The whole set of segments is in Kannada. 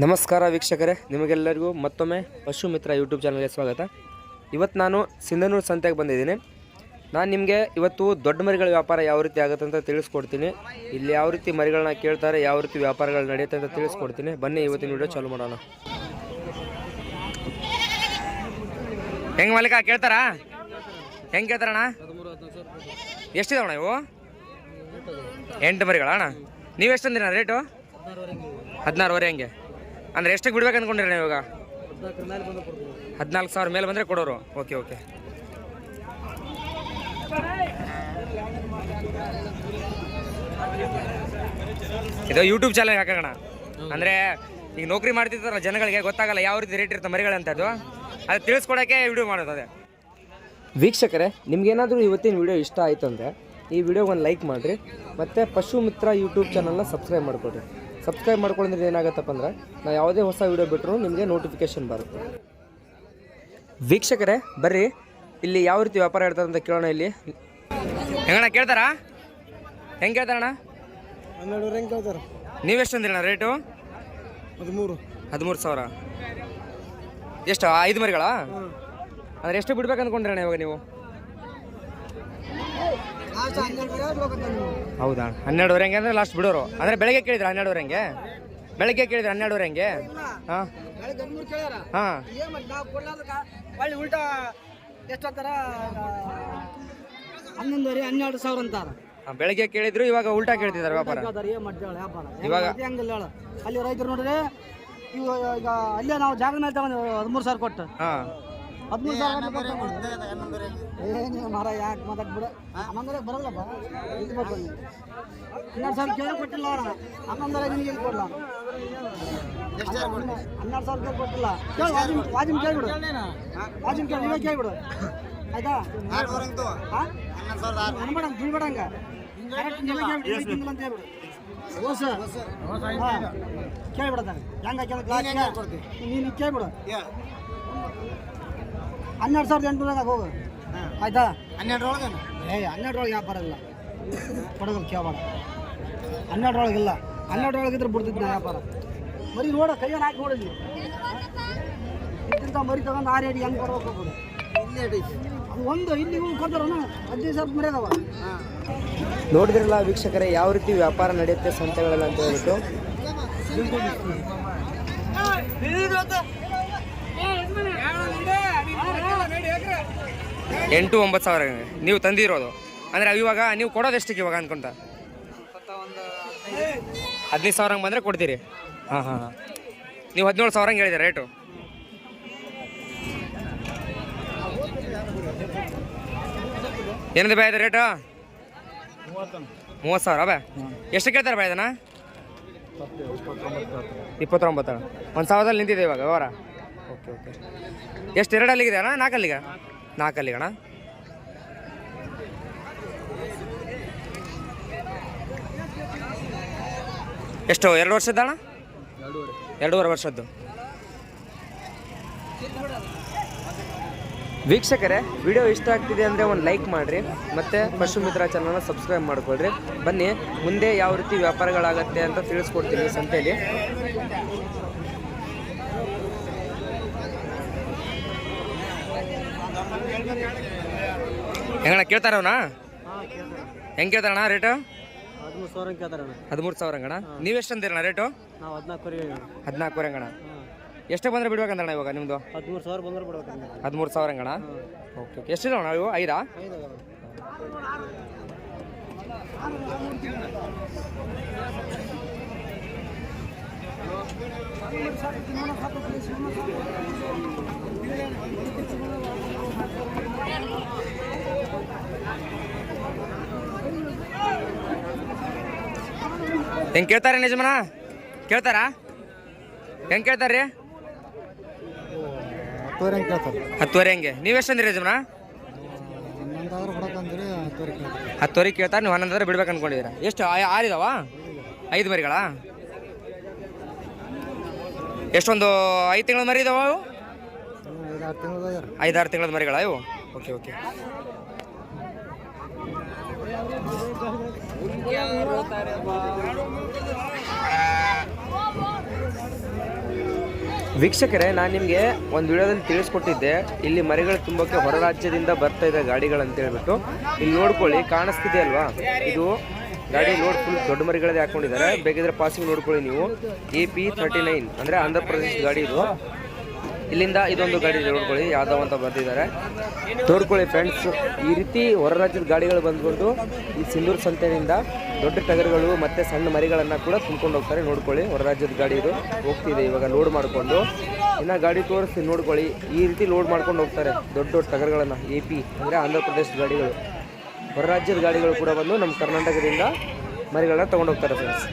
ನಮಸ್ಕಾರ ವೀಕ್ಷಕರೇ, ನಿಮಗೆಲ್ಲರಿಗೂ ಮತ್ತೊಮ್ಮೆ ಪಶು ಮಿತ್ರ ಯೂಟ್ಯೂಬ್ ಚಾನಲ್ಗೆ ಸ್ವಾಗತ. ಇವತ್ತು ನಾನು ಸಿಂಧನೂರು ಸಂತೆಗೆ ಬಂದಿದ್ದೀನಿ. ನಾನು ನಿಮಗೆ ಇವತ್ತು ದೊಡ್ಡ ಮರಿಗಳ ವ್ಯಾಪಾರ ಯಾವ ರೀತಿ ಆಗುತ್ತೆ ಅಂತ ತಿಳಿಸ್ಕೊಡ್ತೀನಿ. ಇಲ್ಲಿ ಯಾವ ರೀತಿ ಮರಿಗಳನ್ನ ಕೇಳ್ತಾರೆ, ಯಾವ ರೀತಿ ವ್ಯಾಪಾರಗಳು ನಡೆಯುತ್ತೆ ಅಂತ ತಿಳಿಸ್ಕೊಡ್ತೀನಿ. ಬನ್ನಿ, ಇವತ್ತಿನ ವಿಡಿಯೋ ಚಾಲು ಮಾಡೋಣ. ಹೆಂಗೆ ಮಾಲೀಕ, ಕೇಳ್ತಾರಾ? ಹೆಂಗೆ ಕೇಳ್ತಾರಣ್ಣ? ಎಷ್ಟಿದಾವಣ್ಣ ಇವು? ಎಂಟು ಮರಿಗಳ ಅಣ್ಣ? ನೀವು ರೇಟು? ಹದಿನಾರುವರೆ ಹಂಗೆ. ಅಂದ್ರೆ ಎಷ್ಟಕ್ಕೆ ಬಿಡ್ಬೇಕು ಅನ್ಕೊಂಡಿರಿ ನೀವು ಇವಾಗ? ಹದಿನಾಲ್ಕು ಸಾವಿರ ಮೇಲೆ ಬಂದರೆ ಕೊಡೋರು. ಓಕೆ ಓಕೆ ಇದು ಯೂಟ್ಯೂಬ್ ಚಾನಲ್ ಹಾಕೋಣ. ಅಂದರೆ ಈಗ ನೌಕರಿ ಮಾಡ್ತಿರ್ತಾರ ಜನಗಳಿಗೆ ಗೊತ್ತಾಗಲ್ಲ ಯಾವ ರೀತಿ ರೇಟ್ ಇರುತ್ತೆ ಮರಿಗಳಂಥದ್ದು ಅದು. ತಿಳಿಸ್ಕೊಡೋಕ್ಕೆ ವಿಡಿಯೋ ಮಾಡೋದು ಅದೇ. ವೀಕ್ಷಕರೇ ನಿಮ್ಗೇನಾದರೂ ಇವತ್ತಿನ ವಿಡಿಯೋ ಇಷ್ಟ ಆಯ್ತು ಅಂದರೆ ಈ ವಿಡಿಯೋಗೆ ಒಂದು ಲೈಕ್ ಮಾಡಿರಿ. ಮತ್ತು ಪಶು ಮಿತ್ರ ಯೂಟ್ಯೂಬ್ ಚಾನಲ್ನ ಸಬ್ಸ್ಕ್ರೈಬ್ ಮಾಡ್ಕೊಡ್ರಿ. ಸಬ್ಸ್ಕ್ರೈಬ್ ಮಾಡ್ಕೊಳ್ಳೋದ್ರಿಂದ ಏನಾಗುತ್ತಪ್ಪ ಅಂದರೆ ನಾವು ಯಾವುದೇ ಹೊಸ ವೀಡಿಯೋ ಬಿಟ್ಟರು ನಿಮಗೆ ನೋಟಿಫಿಕೇಶನ್ ಬರುತ್ತೆ. ವೀಕ್ಷಕರೇ ಬರ್ರಿ. ಇಲ್ಲಿ ಯಾವ ರೀತಿ ವ್ಯಾಪಾರ ಇರ್ತದೆ ಅಂತ ಕೇಳೋಣ ಇಲ್ಲಿ. ಹೆಂಗಣ್ಣ ಕೇಳ್ತಾರಾ? ಹೆಂಗೆ ಕೇಳ್ತಾರಣ್ಣ? ಹನ್ನೆರಡು ಹೆಂಗೆ ಕೇಳ್ತಾರೆ? ನೀವೆಷ್ಟು ಅಂದಿರಣ್ಣ ರೇಟು ಹದಿಮೂರು. ಹದಿಮೂರು ಸಾವಿರ. ಎಷ್ಟು ಐದು ಮರಿಗಳಾ? ಅಂದ್ರೆ ಎಷ್ಟು ಬಿಡ್ಬೇಕು ಅಂದ್ಕೊಂಡಿರಣ್ಣ ಇವಾಗ ನೀವು? ಹೌದಾ? ಹನ್ನೆರಡುವರೆ ಹಂಗೆ ಅಂದ್ರೆ ಲಾಸ್ಟ್ ಬಿಡೋರು. ಅಂದ್ರೆ ಬೆಳಗ್ಗೆ ಕೇಳಿದ್ರೆ ಹನ್ನೆರಡುವರೆ ಹಂಗೆ? ಬೆಳಗ್ಗೆ ಕೇಳಿದ್ರೆ ಹನ್ನೆರಡುವರೆ ಹಂಗೆ? ಹಾಂ. ಉಲ್ಟಾ ಹನ್ನೊಂದುವರೆ ಹನ್ನೆರಡು ಸಾವಿರ ಅಂತಾರ. ಬೆಳಗ್ಗೆ ಕೇಳಿದ್ರು ಇವಾಗ ಉಲ್ಟಾ ಕೇಳ್ತಿದ್ದಾರೆ ವ್ಯಾಪಾರ. ಇವಾಗ- ಅಲ್ಲಿ ರೈತರು ನೋಡ್ರಿ ಈಗ ಅಲ್ಲೇ ನಾವು ಜಾಗ ಮೇಲೆ ತಗೊಂಡು ಹದಿಮೂರು ಸಾವಿರ ಕೊಟ್ಟು. ಹಾಂ. ಹದಿಮೂರು ಸಾವಿರ ಏನು ಮರ ಯಾಕೆ ಮಾತಾಡ್ ಬಿಡ. ಹನ್ನೊಂದರೆ ಬರಲ್ಲಪ್ಪ ಇದು ನೀನು. ಹನ್ನೆರಡು ಸಾವಿರ ಕೇಳಿ ಕೊಟ್ಟಿಲ್ಲ ಅವ್ರ. ಹನ್ನೊಂದರೆ ನಿನಗೆ ಕೊಡಲ್ಲ ಹನ್ನೆರಡು ಸಾವಿರ ಕೇಳಿ ಕೊಟ್ಟಿಲ್ಲ. ಕೇಳಿ ವಾಜಿಮ್ ವಾಜಿಮ್ ಕೇಳ್ಬಿಡು. ವಾಜಿಮ್ ಕೇಳಿ ನೀವೇ ಕೇಳಿಬಿಡು. ಆಯ್ತಾ? ಅನ್ಬೇಡ ಬೀಳ್ಬೇಡಂಗ ಕರೆಕ್ಟ್ ನೀವೇ ಕೇಳ್ಬಿಡು ಅಂತ ಹೇಳ್ಬಿಡು. ಹೊಸ ಹಾಂ. ಕೇಳ್ಬಿಡತ್ತಾಗ ಹೆಂಗ ಕೇಳ ನೀನು ಕೇಳ್ಬಿಡು. ಹನ್ನೆರಡು ಸಾವಿರದ ಎಂಟುನೂರಾಗ ಹೋಗು. ಆಯ್ತಾ? ಹನ್ನೆರಡರೊಳಗೆ ಏ ಹನ್ನೆರಡರೊಳಗೆ ವ್ಯಾಪಾರ ಇಲ್ಲ ಕೊಡಗಲ್ ಕೇಳಬೇಡ ಹನ್ನೆರಡರೊಳಗಿಲ್ಲ ಹನ್ನೆರಡರೊಳಗಿದ್ರೆ ಬಿಡ್ತಿದ್ದೆ ನಾ ವ್ಯಾಪಾರ. ಮರಿ ನೋಡ ಕೈಯನ್ನು ಹಾಕಿ ನೋಡಿದ್ವಿ ಇದ್ದಂಥ ಮರಿ ತಗೊಂಡು ಆರು ಅಡಿ ಹೆಂಗೆ ಕೊಡ್ಬೇಕು ಹೋಗ್ಬೋದು ಅದು ಒಂದು ಇಲ್ಲಿ ಇವ್ನು ಅಜ್ಜಿ ಹದಿನೈದು ಸಾವಿರ ಮರಿ ಅದಾವ ನೋಡಿದ್ರಲ್ಲ ವೀಕ್ಷಕರೇ ಯಾವ ರೀತಿ ವ್ಯಾಪಾರ ನಡೆಯುತ್ತೆ ಸಂತೆಗಳಲ್ಲಿ ಅಂತ ಹೇಳ್ಬಿಟ್ಟು. ಎಂಟು ಒಂಬತ್ತು ಸಾವಿರ. ನೀವು ತಂದಿರೋದು. ಅಂದರೆ ಇವಾಗ ನೀವು ಕೊಡೋದು ಎಷ್ಟಕ್ಕೆ ಇವಾಗ ಅನ್ಕೊಂತ? ಹದಿನೈದು ಸಾವಿರ ಹಂಗೆ ಬಂದರೆ ಕೊಡ್ತೀರಿ. ಹಾಂ ಹಾಂ ಹಾಂ. ನೀವು ಹದಿನೇಳು ಸಾವಿರ ಹಂಗೆ ರೇಟು. ಏನಿದೆ ಬಾಯ್ದ ರೇಟು? ಮೂವತ್ತು ಸಾವಿರ ಬಾ. ಎಷ್ಟು ಕೇಳ್ತಾರೆ ಇದನ್ನ ಇಪ್ಪತ್ತೊಂಬತ್ತು ಒಂದು ಸಾವಿರದಲ್ಲಿ ನಿಂತಿದೆ ಇವಾಗ ವ್ಯವಹಾರ. Okay okay. ಎಷ್ಟು ಎರಡು ಅಲ್ಲಿಗಿದೆ ಅಣ್ಣ? ನಾಲ್ಕಲ್ಲಿಗ? ನಾಲ್ಕಲ್ಲಿಗೆ ಅಣ್ಣ. ಎಷ್ಟು, ಎರಡು ವರ್ಷದ ಅಣ್ಣ? ಎರಡೂವರೆ ವರ್ಷದ್ದು. ವೀಕ್ಷಕರೇ, ವಿಡಿಯೋ ಇಷ್ಟ ಆಗ್ತಿದೆ ಅಂದರೆ ಒಂದು ಲೈಕ್ ಮಾಡಿರಿ, ಮತ್ತು ಪಶು ಮಿತ್ರ ಚಾನಲ್ನ ಸಬ್ಸ್ಕ್ರೈಬ್ ಮಾಡ್ಕೊಳ್ರಿ. ಬನ್ನಿ, ಮುಂದೆ ಯಾವ ರೀತಿ ವ್ಯಾಪಾರಗಳಾಗತ್ತೆ ಅಂತ ತಿಳಿಸ್ಕೊಡ್ತೀನಿ ಸಂತೆಯಲ್ಲಿ. ಹೆಂಗಣ್ಣ ಕೇಳ್ತಾರವನಾ ಹೆಂಗೆ ಕೇಳ್ತಾರಣ್ಣ ರೇಟು ಹದಿಮೂರು ಸಾವಿರ ಹಂಗಣ ಹದಿಮೂರು ಸಾವಿರ ಹಂಗಣ್ಣ? ನೀವೆಷ್ಟು ಅಂತೀರಣ್ಣ ರೇಟು ಹದಿನಾಲ್ಕುವರೆ ಅಣ್ಣ ಎಷ್ಟು ಬಂದರೆ ಬಿಡ್ಬೇಕಂತಣ್ಣ ಇವಾಗ ನಿಮ್ಮದು ಹದಿಮೂರು ಸಾವಿರ ಬಂದ್ರೆ ಬಿಡ್ಬೇಕು ಹದಿಮೂರು ಸಾವಿರ ಹಂಗಣ್ಣ? Okay okay. ಎಷ್ಟಿದಾವಣ್ಣ ಇವು? ಐದಾ? ಹೆಂಗೆ ಕೇಳ್ತಾರೆ ನಿಜಮನ ಕೇಳ್ತಾರಾ? ಹೆಂಗೆ ಕೇಳ್ತಾರೆ? ರೀ ಹತ್ತುವರೆ ಹೆಂಗೆ. ನೀವು ಎಷ್ಟು ಅಂದ್ರಿ ಯಜಮಾನ? ಹತ್ತುವರೆ ಕೇಳ್ತಾರೆ ನೀವು ಹನ್ನೊಂದಾದ್ರೆ ಬಿಡ್ಬೇಕು ಅನ್ಕೊಂಡಿದೀರ ಎಷ್ಟು? ಆರಿದಾವ? ಐದು ಮರಿಗಳ? ಎಷ್ಟೊಂದು ಐದು ತಿಂಗಳ ಮರಿ ಇದಾವ ಇವು ಐದು ಆರು ತಿಂಗಳು ಐದಾರು ತಿಂಗಳದ ಮರಿಗಳ ಇವು? Okay okay. ವೀಕ್ಷಕರೇ, ನಾನು ನಿಮಗೆ ಒಂದು ವಿಡಿಯೋದಲ್ಲಿ ತಿಳಿಸ್ಕೊಟ್ಟಿದ್ದೆ. ಇಲ್ಲಿ ಮರಿಗಳು ತುಂಬಕ್ಕೆ ಹೊರ ರಾಜ್ಯದಿಂದ ಬರ್ತಾ ಇದೆ ಗಾಡಿಗಳು ಅಂತ ಹೇಳ್ಬಿಟ್ಟು. ಇಲ್ಲಿ ನೋಡ್ಕೊಳ್ಳಿ, ಕಾಣಿಸ್ತಿದೆ ಅಲ್ವಾ? ಇದು ಗಾಡಿ ಲೋಡ್ ಫುಲ್ ದೊಡ್ಡ ಮರಿಗಳದೇ ಹಾಕೊಂಡಿದ್ದಾರೆ. ಬೇಕಿದ್ರೆ ಪಾಸಿಂಗ್ ನೋಡ್ಕೊಳ್ಳಿ ನೀವು. ಎ ಪಿ ತರ್ಟಿ ನೈನ್ ಅಂದರೆ ಆಂಧ್ರ ಪ್ರದೇಶ ಗಾಡಿ ಇದು. ಇಲ್ಲಿಂದ ಇದೊಂದು ಗಾಡಿ ನೋಡ್ಕೊಳ್ಳಿ ಯಾದವ್ ಅಂತ ಬರ್ತಿದ್ದಾರೆ ನೋಡ್ಕೊಳ್ಳಿ ಫ್ರೆಂಡ್ಸ್ ಈ ರೀತಿ ಹೊರ ರಾಜ್ಯದ ಗಾಡಿಗಳು ಬಂದ್ಬಿಟ್ಟು ಈ ಸಿಂಧೂರು ಸಂತೆಯಿಂದ ದೊಡ್ಡ ಟಗರುಗಳು ಮತ್ತೆ ಸಣ್ಣ ಮರಿಗಳನ್ನು ಕೂಡ ತುಂಬ್ಕೊಂಡು ಹೋಗ್ತಾರೆ. ನೋಡ್ಕೊಳ್ಳಿ, ಹೊರ ರಾಜ್ಯದ ಗಾಡಿ ಇದು ಹೋಗ್ತಿದೆ ಇವಾಗ ಲೋಡ್ ಮಾಡಿಕೊಂಡು. ಇನ್ನು ಗಾಡಿ ತೋರಿಸಿ ನೋಡ್ಕೊಳ್ಳಿ. ಈ ರೀತಿ ಲೋಡ್ ಮಾಡ್ಕೊಂಡು ಹೋಗ್ತಾರೆ ದೊಡ್ಡ ದೊಡ್ಡ ಟಗರುಗಳನ್ನು ಎ ಪಿ ಅಂದರೆ ಆಂಧ್ರ ಪ್ರದೇಶದ ಗಾಡಿಗಳು. ಹೊರ ರಾಜ್ಯದ ಗಾಡಿಗಳು ಕೂಡ ಬಂದು ನಮ್ಮ ಕರ್ನಾಟಕದಿಂದ ಮರಿಗಳನ್ನ ತೊಗೊಂಡೋಗ್ತಾರೆ ಫ್ರೆಂಡ್ಸ್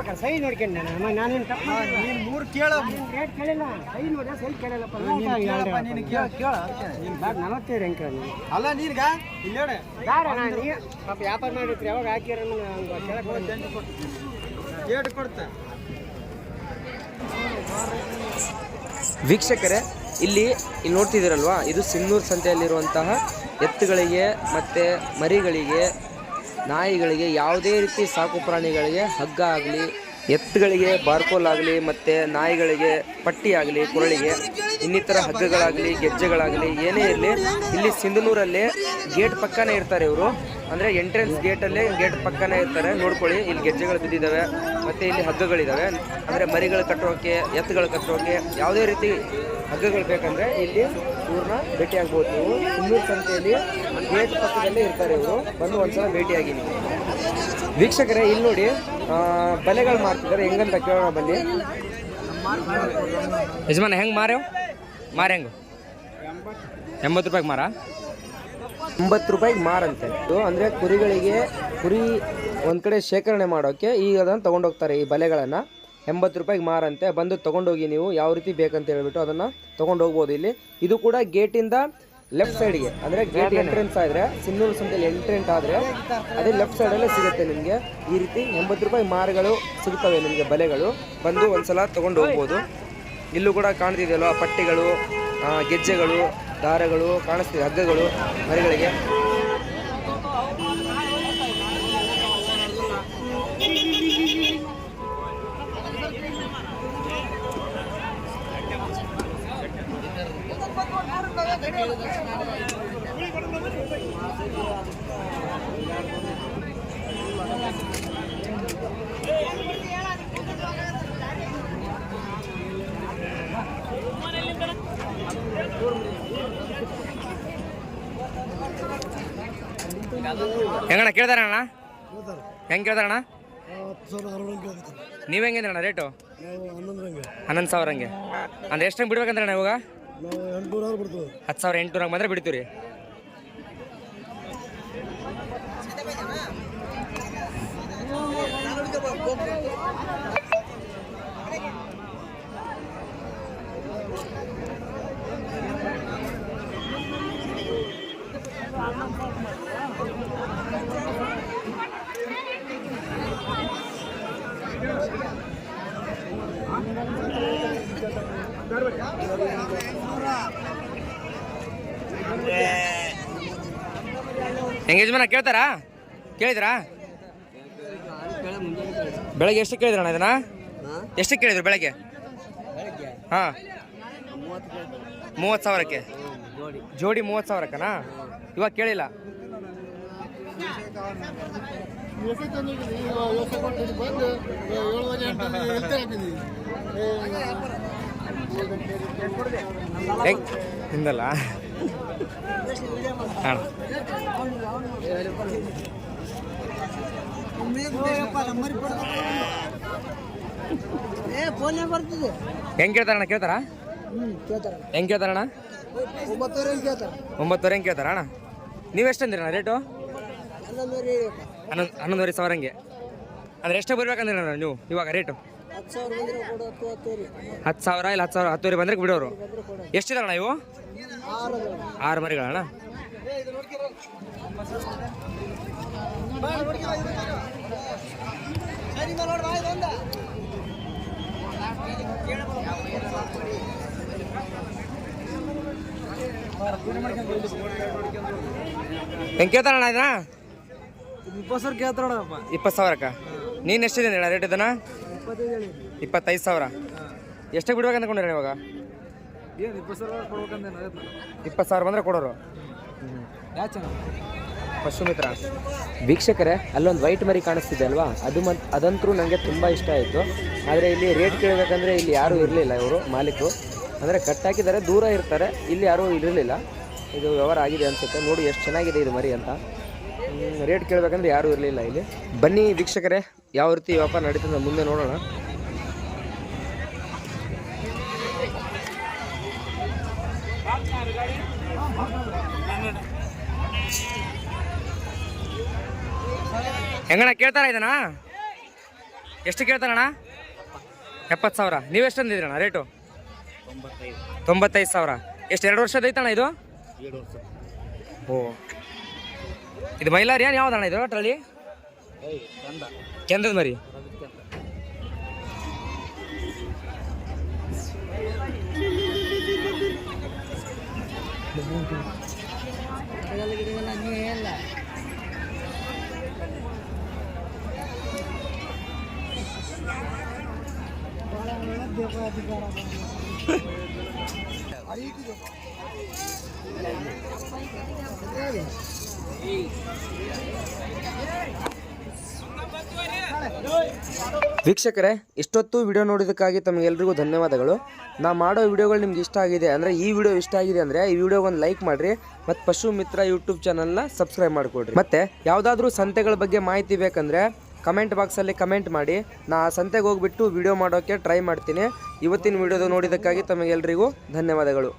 ನೋಡ್ಬೇಕ ಸೈ ನೋಡ್ಕೊಂಡು ನಾನು. ನಾನೇನು ತಪ್ಪು ನೀನು ಮೂರು ಕೇಳ. ರೇಟ್ ಕೇಳಿಲ್ಲ? ಸೈ ನೋಡಿ ಸೈ ಕೇಳಿಲ್ಲಪ್ಪ ನೀನು ಕೇಳ ಕೇಳ ನಲವತ್ತೈದು ಹೆಂಗೆ ಕೇಳ ಅಲ್ಲ ನೀನ್ಗ? ಇಲ್ಲ ಬೇಡ ನಾನು ನೀ ಪಾಪ ವ್ಯಾಪಾರ ಮಾಡಿರ್ತೀರಿ ಯಾವಾಗ ಹಾಕಿರ ಕೇಳಕ್ಕೆ ಕೊಡ್ತೆ. ವೀಕ್ಷಕರೇ ಇಲ್ಲಿ ಇಲ್ಲಿ ನೋಡ್ತಿದ್ದೀರಲ್ವಾ? ಇದು ಸಿನ್ನೂರು ಸಂತೆಯಲ್ಲಿರುವಂತಹ ಎತ್ತುಗಳಿಗೆ ಮತ್ತೆ ಮರಿಗಳಿಗೆ ನಾಯಿಗಳಿಗೆ ಯಾವುದೇ ರೀತಿ ಸಾಕು ಪ್ರಾಣಿಗಳಿಗೆ ಹಗ್ಗ ಆಗಲಿ, ಎತ್ತುಗಳಿಗೆ ಬಾರ್ಕೋಲ್ ಆಗಲಿ, ಮತ್ತು ನಾಯಿಗಳಿಗೆ ಪಟ್ಟಿ ಆಗಲಿ, ಕುರಳಿಗೆ, ಇನ್ನಿತರ ಹಗ್ಗಗಳಾಗಲಿ, ಗೆಜ್ಜೆಗಳಾಗಲಿ ಏನೇ ಇರಲಿ, ಇಲ್ಲಿ ಸಿಂಧನೂರಲ್ಲಿ ಗೇಟ್ ಪಕ್ಕನೇ ಇರ್ತಾರೆ ಇವರು. ಅಂದರೆ ಎಂಟ್ರೆನ್ಸ್ ಗೇಟಲ್ಲೇ ಗೇಟ್ ಪಕ್ಕನೇ ಇರ್ತಾರೆ. ನೋಡ್ಕೊಳ್ಳಿ, ಇಲ್ಲಿ ಗೆಜ್ಜೆಗಳು ಬಿದ್ದಿದ್ದಾವೆ, ಮತ್ತು ಇಲ್ಲಿ ಹಗ್ಗಗಳಿದ್ದಾವೆ ಅಂದರೆ ಮರಿಗಳು ಕಟ್ಟೋಕೆ, ಎತ್ತುಗಳು ಕಟ್ಟೋಕೆ ಯಾವುದೇ ರೀತಿ ಹಗ್ಗಗಳು ಬೇಕಂದರೆ ಇಲ್ಲಿ ಇವ್ರನ್ನ ಭೇಟಿ ಆಗ್ಬೋದು ನೀವು ಇನ್ನೂರು ಸಂತೆಯಲ್ಲಿ ಗೇಟ್ ಪಕ್ಕದಲ್ಲೇ ಇರ್ತಾರೆ ಇವರು. ಬಂದು ಒಂದ್ಸಲ ಭೇಟಿಯಾಗಿ ನೀವು ವೀಕ್ಷಕರೇ, ಇಲ್ಲಿ ನೋಡಿ ಬಲೆಗಳು ಮಾರ್ತಿದ್ದಾರೆ. ಹೆಂಗಂತ ಕೇಳೋಣ ಬನ್ನಿ. ಯಜಮಾನ, ಹೆಂಗೆ ಮಾರ್ಯಾವ ಮಾರ ಹೆಂಗು? ಎಂಬತ್ತು ರೂಪಾಯಿಗೆ ಮಾರ? ಎಂಬತ್ತು ರೂಪಾಯಿಗೆ ಮಾರಂತೆ. ಇದು ಅಂದರೆ ಕುರಿಗಳಿಗೆ ಕುರಿ ಒಂದು ಕಡೆ ಶೇಖರಣೆ ಮಾಡೋಕ್ಕೆ ಈಗ ಅದನ್ನು ತೊಗೊಂಡೋಗ್ತಾರೆ ಈ ಬಲೆಗಳನ್ನು. ಎಂಬತ್ತು ರೂಪಾಯಿಗೆ ಮಾರಂತೆ. ಬಂದು ತೊಗೊಂಡೋಗಿ ನೀವು ಯಾವ ರೀತಿ ಬೇಕಂತ ಹೇಳ್ಬಿಟ್ಟು ಅದನ್ನು ತೊಗೊಂಡು ಹೋಗ್ಬೋದು ಇಲ್ಲಿ. ಇದು ಕೂಡ ಗೇಟಿಂದ ಲೆಫ್ಟ್ ಸೈಡ್ಗೆ ಅಂದರೆ ಗೇಟ್ ಎಂಟ್ರೆನ್ಸ್ ಆದರೆ ಸಿನ್ನೂರು ಸಂತೆಯಲ್ಲಿ ಎಂಟ್ರೆಂಟ್ ಆದರೆ ಅದೇ ಲೆಫ್ಟ್ ಸೈಡಲ್ಲೇ ಸಿಗುತ್ತೆ ನಿಮಗೆ. ಈ ರೀತಿ ಎಂಬತ್ತು ರೂಪಾಯಿ ಮಾರುಗಳು ಸಿಗುತ್ತವೆ ನಿಮಗೆ ಬಲೆಗಳು. ಬಂದು ಒಂದ್ಸಲ ತೊಗೊಂಡು ಹೋಗ್ಬೋದು ಇಲ್ಲೂ ಕೂಡ ಕಾಣ್ತಿದೆಯಲ್ಲ ಪಟ್ಟಿಗಳು ಗೆಜ್ಜೆಗಳು ದಾರಗಳು ಕಾಣಿಸ್ತಿದೆ ಹಗ್ಗಗಳು ಮರಿಗಳಿಗೆ. ಹೆಂಗಣ್ಣ ಕೇಳ್ತಾರಣ್ಣ ಹೆಂಗೆ ಕೇಳ್ತಾರಣ್ಣ ನೀವು ಹೆಂಗಿದ್ರಣ್ಣ ರೇಟು? ಹನ್ನೊಂದು ಸಾವಿರ ಹಂಗೆ ಅಂದ್ರೆ ಎಷ್ಟು ಹಂಗೆ ಬಿಡ್ಬೇಕಂದ್ರಣ್ಣ ಇವಾಗ? ಹತ್ತು ಸಾವಿರ ಎಂಟುನೂರ ಮಾತ್ರ ಬಿಡ್ತೀವಿ ರೀ. ಯಜಮಾನ ಕೇಳ್ತಾರಾ? ಕೇಳಿದ್ರಾ? ಬೆಳಗ್ಗೆ ಎಷ್ಟು ಕೇಳಿದ್ರಣ್ಣ ಇದನ್ನ? ಎಷ್ಟು ಕೇಳಿದ್ರು ಬೆಳಗ್ಗೆ? ಹಾ. ಮೂವತ್ತು ಸಾವಿರಕ್ಕೆ? ಜೋಡಿ ಮೂವತ್ತು ಸಾವಿರಕ್ಕನಾ? ಇವಾಗ ಕೇಳಿಲ್ಲ. ಹೆಂಗ್ ಹಿಂದಲ್ಲ? ಹೆಂಗ್ ಕೇಳ್ತಾರಣ್ಣ ಕೇಳ್ತಾರಾ? ಕೇಳ್ತಾರ. ಹೆಂಗ್ ಕೇಳ್ತಾರಣ್ಣ? ಒಂಬತ್ತುವರೆ ಕೇಳ್ತಾರ? ಅಣ್ಣ ಹೆಂಗೆ ಕೇಳ್ತಾರಣ್ಣ ನೀವು ಎಷ್ಟು ಅಂದಿರಣ್ಣ ರೇಟು ಹನ್ನೊಂದುವರೆ ಹನ್ನೊಂದು ಹನ್ನೊಂದುವರೆ ಸಾವಿರ ಹಂಗೆ. ಅಂದ್ರೆ ಎಷ್ಟೇ ಬರ್ಬೇಕಂದ್ರೆ ನೀವು ಇವಾಗ ರೇಟು ಹತ್ತು ಸಾವಿರ ಇಲ್ಲ ಹತ್ತು ಸಾವಿರ ಹತ್ತುವರೆ ಬಂದ್ರೆ ಬಿಡೋರು. ಎಷ್ಟಿದಾವಣ್ಣ ಇವು? ಆರು ಮರಿಗಳ ಮರಿಗಳಣ್ಣ? ಹೆಂಗೆ ಕೇಳ್ತಾರಣ ಇದನ್ನ? ಇಪ್ಪತ್ತು ಸಾವಿರ ಕೇಳ್ತಾರಣ ಇಪ್ಪತ್ತು ಸಾವಿರಕ್ಕ? ನೀನು ಎಷ್ಟಿದ್ದೀನಿ ಅಣ್ಣ ರೇಟ್ ಇದನ್ನ? ಇಪ್ಪತ್ತೈದು ಹೇಳಿ ಇಪ್ಪತ್ತೈದು ಸಾವಿರ. ಎಷ್ಟಕ್ಕೆ ಬಿಡ್ಬೇಕು ಅಂದ್ಕೊಂಡ್ರೆ ಇವಾಗ? ಏನು ಇಪ್ಪತ್ತು ಸಾವಿರ ಕೊಡ್ಬೇಕಂತ ಇಪ್ಪತ್ತು ಸಾವಿರ ಬಂದರೆ ಕೊಡೋರು. ಪಶು ಮಿತ್ರ ವೀಕ್ಷಕರೇ ಅಲ್ಲೊಂದು ವೈಟ್ ಮರಿ ಕಾಣಿಸ್ತಿದೆ ಅಲ್ವಾ? ಅದು ಮತ್ತು ಅದಂತರೂ ನನಗೆ ತುಂಬ ಇಷ್ಟ ಆಯಿತು. ಆದರೆ ಇಲ್ಲಿ ರೇಟ್ ಕೇಳಬೇಕಂದ್ರೆ ಇಲ್ಲಿ ಯಾರೂ ಇರಲಿಲ್ಲ ಇವರು ಮಾಲೀಕರು. ಅಂದರೆ ಕಟ್ಟಾಕಿದ್ದಾರೆ ದೂರ ಇರ್ತಾರೆ ಇಲ್ಲಿ ಯಾರೂ ಇರಲಿಲ್ಲ. ಇದು ವ್ಯವಹಾರ ಆಗಿದೆ ಅನಿಸುತ್ತೆ. ನೋಡಿ ಎಷ್ಟು ಚೆನ್ನಾಗಿದೆ ಇದು ಮರಿ ಅಂತ. ರೇಟ್ ಕೇಳಬೇಕಂದ್ರೆ ಯಾರೂ ಇರಲಿಲ್ಲ ಇಲ್ಲಿ. ಬನ್ನಿ ವೀಕ್ಷಕರೇ ಯಾವ ರೀತಿ ವ್ಯಾಪಾರ ನಡೀತದೆ ಮುಂದೆ ನೋಡೋಣ. ಹೆಂಗಣ್ಣ ಕೇಳ್ತಾರ ಇದಣ್ಣ ಎಷ್ಟು ಕೇಳ್ತಾರಣ್ಣ? ಎಪ್ಪತ್ತು ಸಾವಿರ. ನೀವು ಎಷ್ಟು ಅಂದಿದ್ರಣ್ಣ ರೇಟು? ತೊಂಬತ್ತೈದು ಸಾವಿರ. ಎಷ್ಟು ಎರಡು ವರ್ಷದ ಐತಣ್ಣ ಇದು? ಓ ಇದು ಮೈಲಾರಿ ಏನು ಯಾವ್ದಣ್ಣ ಇದು ಟ್ರಾಲಿ ಕೆಂದದ ಮರಿ. ವೀಕ್ಷಕರೇ, ಇಷ್ಟೊತ್ತು ವಿಡಿಯೋ ನೋಡಿದ್ದಕ್ಕಾಗಿ ತಮಗೆಲ್ರಿಗೂ ಧನ್ಯವಾದಗಳು. ನಾ ಮಾಡೋ ವಿಡಿಯೋಗಳು ನಿಮ್ಗೆ ಇಷ್ಟ ಆಗಿದೆ ಅಂದರೆ ಈ ವಿಡಿಯೋ ಇಷ್ಟ ಆಗಿದೆ ಅಂದರೆ ಈ ವಿಡಿಯೋಗೆ ಒಂದು ಲೈಕ್ ಮಾಡಿರಿ ಮತ್ತು ಪಶು ಮಿತ್ರ ಯೂಟ್ಯೂಬ್ ಚಾನಲ್ನ ಸಬ್ಸ್ಕ್ರೈಬ್ ಮಾಡಿಕೊಡ್ರಿ. ಮತ್ತು ಯಾವುದಾದ್ರೂ ಸಂತೆಗಳ ಬಗ್ಗೆ ಮಾಹಿತಿ ಬೇಕಂದರೆ ಕಮೆಂಟ್ ಬಾಕ್ಸಲ್ಲಿ ಕಮೆಂಟ್ ಮಾಡಿ. ನಾ ಆ ಸಂತೆಗೆ ಹೋಗ್ಬಿಟ್ಟು ವಿಡಿಯೋ ಮಾಡೋಕ್ಕೆ ಟ್ರೈ ಮಾಡ್ತೀನಿ. ಇವತ್ತಿನ ವಿಡಿಯೋದ ನೋಡಿದ್ದಕ್ಕಾಗಿ ತಮಗೆಲ್ಲರಿಗೂ ಧನ್ಯವಾದಗಳು.